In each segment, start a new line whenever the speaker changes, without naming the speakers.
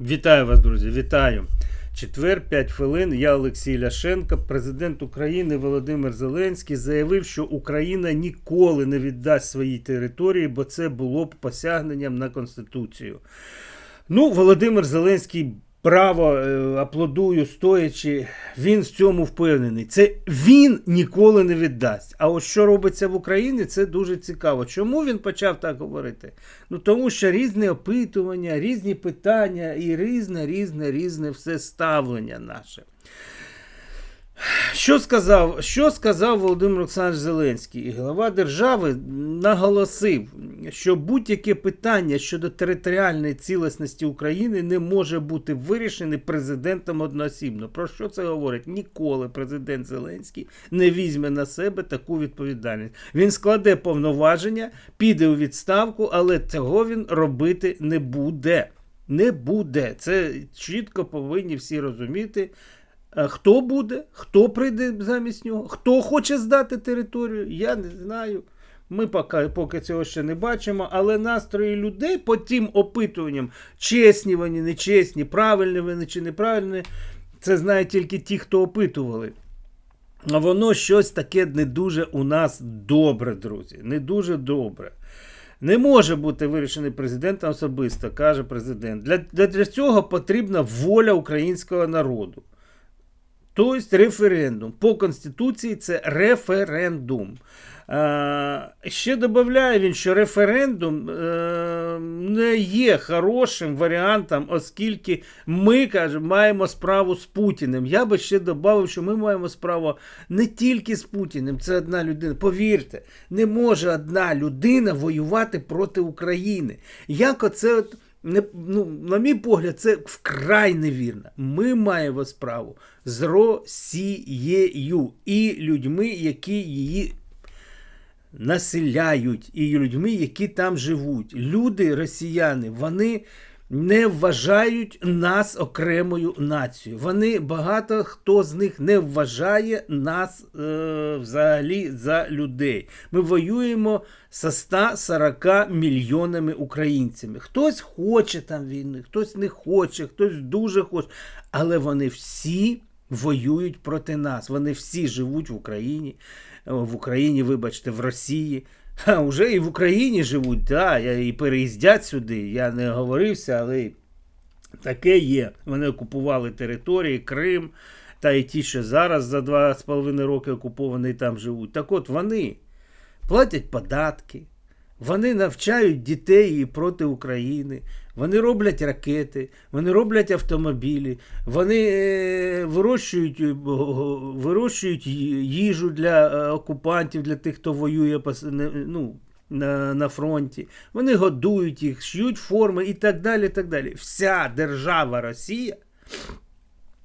Вітаю вас, друзі, вітаю. Четвер, 5 хвилин. Я Олексій Ляшенко. Президент України Володимир Зеленський заявив, що Україна ніколи не віддасть свої території, бо це було б посягненням на Конституцію. Ну, Володимир Зеленський право е, аплодую стоячи. Він в цьому впевнений. Це він ніколи не віддасть. А от що робиться в Україні, це дуже цікаво. Чому він почав так говорити? Ну тому що різні опитування, різні питання і різне, різне, різне все ставлення наше. Що сказав, що сказав Володимир Олександрович Зеленський? Глава держави наголосив, що будь-яке питання щодо територіальної цілісності України не може бути вирішене президентом одноосібно. Про що це говорить? Ніколи президент Зеленський не візьме на себе таку відповідальність. Він складе повноваження, піде у відставку, але цього він робити не буде. Не буде. Це чітко повинні всі розуміти. А Хто буде, хто прийде замість нього, хто хоче здати територію, я не знаю. Ми поки, поки цього ще не бачимо, але настрої людей по тим опитуванням, чесні вони, нечесні, правильні вони чи неправильні, це знають тільки ті, хто опитували. Воно щось таке не дуже у нас добре, друзі. Не дуже добре. Не може бути вирішений президентом особисто, каже президент. Для, для цього потрібна воля українського народу. Тобто референдум. По Конституції це референдум. Е, ще додає він, що референдум е, не є хорошим варіантом, оскільки ми каже, маємо справу з Путіним. Я би ще додав, що ми маємо справу не тільки з Путіним, це одна людина. Повірте, не може одна людина воювати проти України. Як оце от не, ну, на мій погляд, це вкрай невірно. Ми маємо справу з Росією і людьми, які її населяють, і людьми, які там живуть. Люди, росіяни, вони не вважають нас окремою нацією. Вони багато хто з них не вважає нас е, взагалі за людей. Ми воюємо зі 140 мільйонами українцями. Хтось хоче там війни, хтось не хоче, хтось дуже хоче. Але вони всі воюють проти нас. Вони всі живуть в Україні. В Україні, вибачте, в Росії. А вже і в Україні живуть, да, і переїздять сюди. Я не говорився, але таке є. Вони окупували території, Крим, та і ті, що зараз за 2,5 роки окуповані там живуть. Так от вони платять податки, вони навчають дітей проти України, вони роблять ракети, вони роблять автомобілі, вони е, вирощують, е, вирощують їжу для е, окупантів, для тих, хто воює ну, на, на фронті. Вони годують їх, шьють форми і так далі. так далі. Вся держава Росія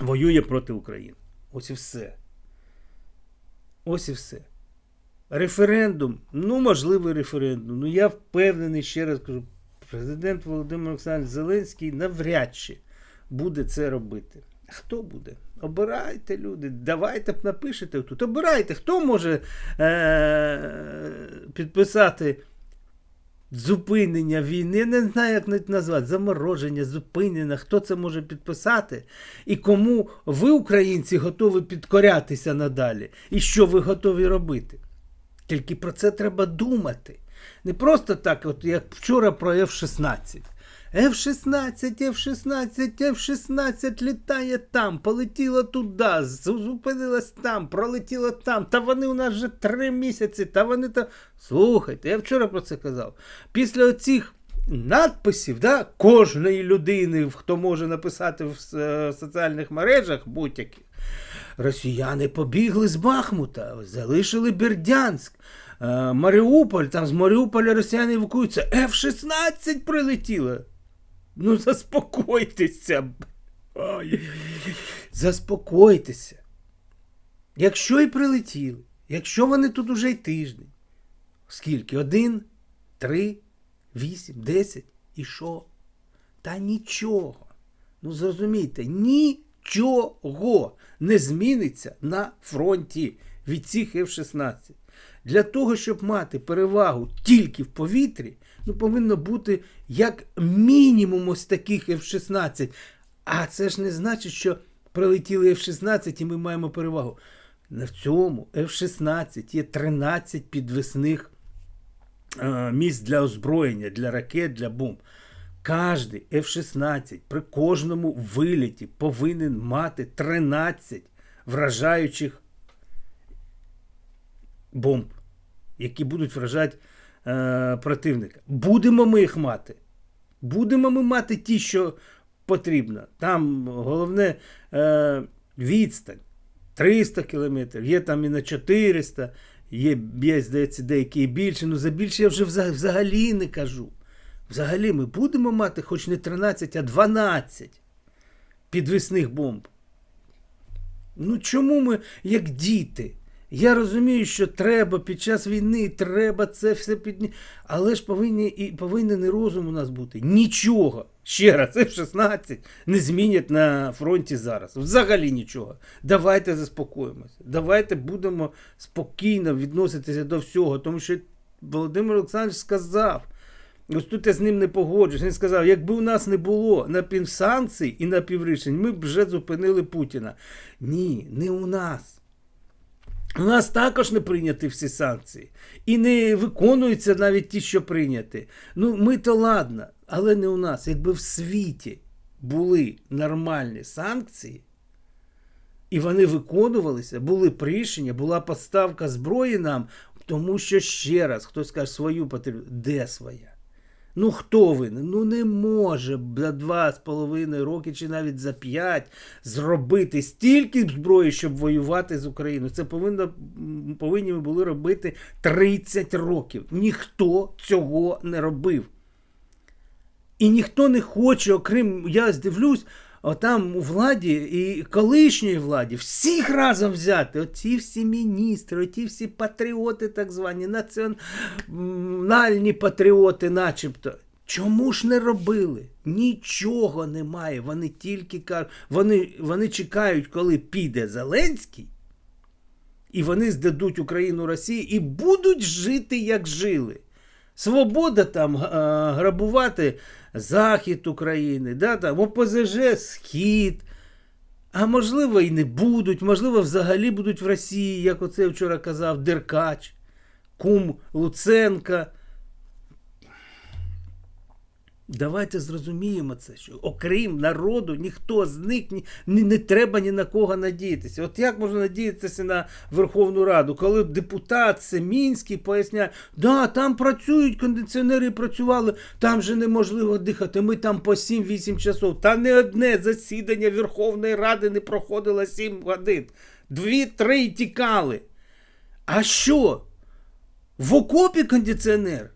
воює проти України. Ось і все. Ось і все. Референдум, ну, можливий референдум. Ну, я впевнений, ще раз кажу, президент Володимир Олександрович Зеленський навряд чи буде це робити. Хто буде? Обирайте, люди, давайте напишете тут. Обирайте, хто може е- підписати зупинення війни. Я не знаю, як навіть назвати, замороження, зупинення, хто це може підписати, і кому ви, українці, готові підкорятися надалі, і що ви готові робити. Тільки про це треба думати. Не просто так, от як вчора про F-16. F-16, F-16, F-16 літає там, полетіло туди, зупинилась там, пролетіло там. Та вони у нас вже три місяці, та вони там. Слухайте, я вчора про це казав. Після оцих надписів да, кожної людини, хто може написати в соціальних мережах будь-яких, росіяни побігли з Бахмута, залишили Бердянськ. Маріуполь, там з Маріуполя росіяни евакуюються. F-16 прилетіло. Ну, заспокойтеся. Ой. Заспокойтеся. Якщо і прилетіли, якщо вони тут уже й тиждень, скільки? Один, три, вісім, десять і що? Та нічого. Ну, зрозумійте, нічого не зміниться на фронті від цих F-16. Для того, щоб мати перевагу тільки в повітрі, ну повинно бути як мінімум ось таких F-16. А це ж не значить, що прилетіли F-16 і ми маємо перевагу. В цьому F-16 є 13 підвісних е, місць для озброєння, для ракет, для бомб. Кожний F-16 при кожному виліті повинен мати 13 вражаючих бомб, які будуть вражати е, противника. Будемо ми їх мати. Будемо ми мати ті, що потрібно. Там головне е, відстань 300 кілометрів, є там і на 400, є, є здається, деякі більше. Ну за більше я вже взагалі не кажу. Взагалі ми будемо мати хоч не 13, а 12 підвісних бомб. Ну чому ми, як діти? Я розумію, що треба під час війни, треба це все підні. Але ж повинні, і повинен і розум у нас бути. Нічого. Ще раз, F-16 не змінять на фронті зараз. Взагалі нічого. Давайте заспокоїмося. Давайте будемо спокійно відноситися до всього. Тому що Володимир Олександрович сказав. Ось тут я з ним не погоджуюсь. Він сказав, якби у нас не було напівсанкцій і напіврішень, ми б вже зупинили Путіна. Ні, не у нас. У нас також не прийняті всі санкції. І не виконуються навіть ті, що прийняті. Ну, ми то ладно, але не у нас. Якби в світі були нормальні санкції, і вони виконувалися, були рішення, була поставка зброї нам, тому що ще раз хтось каже свою потрібно. Де своя? Ну хто винен? Ну не може за два з половиною роки чи навіть за п'ять зробити стільки зброї, щоб воювати з Україною. Це повинно, повинні ми були робити 30 років. Ніхто цього не робив. І ніхто не хоче, окрім, я дивлюсь, там у владі і колишньої владі, всіх разом взяти. Оці всі міністри, оті всі патріоти, так звані, національні патріоти, начебто. Чому ж не робили? Нічого немає. Вони тільки кажуть, вони, вони чекають, коли піде Зеленський, і вони здадуть Україну Росії і будуть жити, як жили. Свобода там е, грабувати захід України, да, там, ОПЗЖ, Схід. А можливо, і не будуть, можливо, взагалі будуть в Росії, як оце вчора казав Деркач, Кум Луценка. Давайте зрозуміємо це, що окрім народу, ніхто з них ні, ні, не треба ні на кого надіятися. От як можна надіятися на Верховну Раду, коли депутат Семінський поясняє, да, там працюють кондиціонери, працювали, там же неможливо дихати. Ми там по 7-8 часов. Та не одне засідання Верховної Ради не проходило 7 годин. Дві-три тікали. А що? В окопі кондиціонер?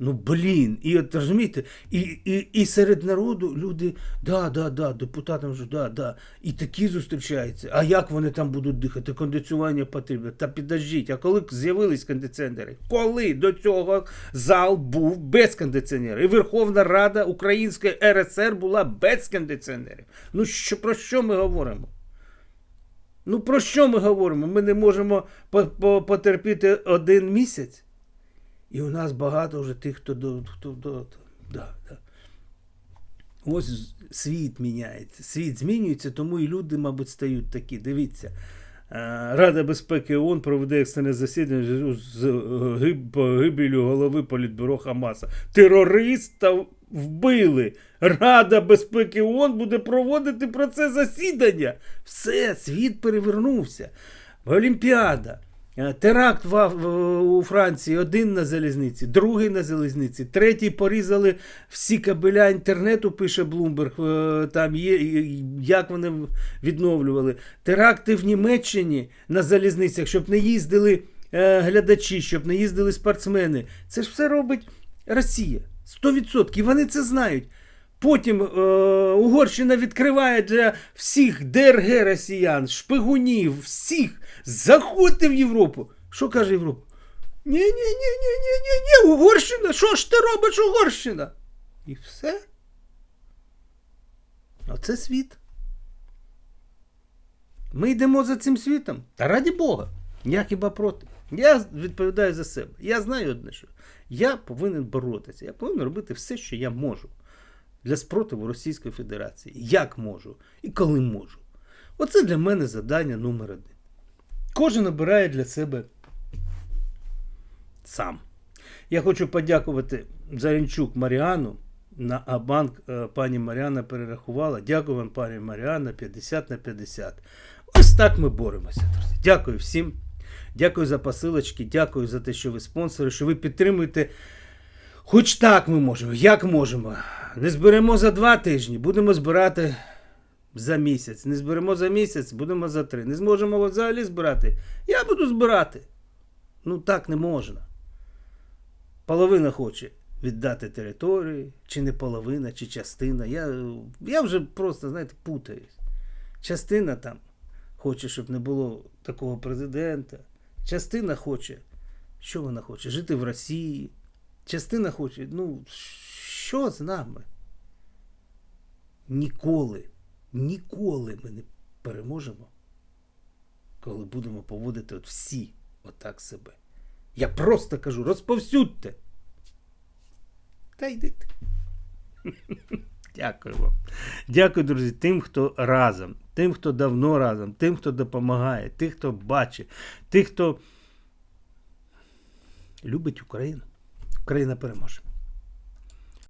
Ну, блін, і от розумієте, і, і, і серед народу люди, да, да, да, депутатам ж, да, да, і такі зустрічаються. А як вони там будуть дихати? Кондиціювання потрібно. Та підождіть, а коли з'явились кондиціонери? Коли до цього зал був без кондиціонерів? І Верховна Рада Української РСР була без кондиціонерів. Ну, що, про що ми говоримо? Ну, про що ми говоримо? Ми не можемо по- по- потерпіти один місяць? І у нас багато вже тих, хто до. Хто, до да, да. Ось світ міняється. Світ змінюється, тому і люди, мабуть, стають такі. Дивіться. е, Рада безпеки ООН проведе екстрене засідання з погибелю голови політбюро Хамаса. Терориста вбили. Рада безпеки ООН буде проводити про це засідання. Все, світ перевернувся. Олімпіада. Е, Теракт у Франції один на залізниці, другий на залізниці, третій порізали всі кабеля інтернету, пише Блумберг. Там є, як вони відновлювали. Теракти в Німеччині на залізницях, щоб не їздили е, глядачі, щоб не їздили спортсмени. Це ж все робить Росія. 100%. Вони це знають. Потім е, Угорщина відкриває для всіх ДРГ росіян, шпигунів, всіх. Заходьте в Європу. Що каже Європа? Ні, ні, ні, ні, ні, ні, Угорщина, що ж ти робиш, Угорщина? І все. Оце світ. Ми йдемо за цим світом. Та раді Бога. Я хіба проти. Я відповідаю за себе. Я знаю одне, що я повинен боротися. Я повинен робити все, що я можу для спротиву Російської Федерації. Як можу і коли можу. Оце для мене завдання номер один. Кожен обирає для себе сам. Я хочу подякувати Зарінчук Маріану. На Абанк е, пані Маріана перерахувала. Дякую вам, пані Маріана, 50 на 50. Ось так ми боремося, друзі. Дякую всім. Дякую за посилочки, дякую за те, що ви спонсори, що ви підтримуєте. Хоч так ми можемо, як можемо. Не зберемо за два тижні, будемо збирати за місяць. Не зберемо за місяць, будемо за три. Не зможемо взагалі збирати. Я буду збирати. Ну так не можна. Половина хоче віддати території, чи не половина, чи частина. Я, я вже просто, знаєте, путаюсь. Частина там хоче, щоб не було такого президента. Частина хоче, що вона хоче? Жити в Росії. Частина хоче, ну, що з нами? Ніколи, ніколи ми не переможемо, коли будемо поводити от всі отак себе. Я просто кажу, розповсюдьте. Та йдите. Дякую вам. Дякую, друзі, тим, хто разом, тим, хто давно разом, тим, хто допомагає, тим, хто бачить, тих, хто любить Україну. Україна переможе.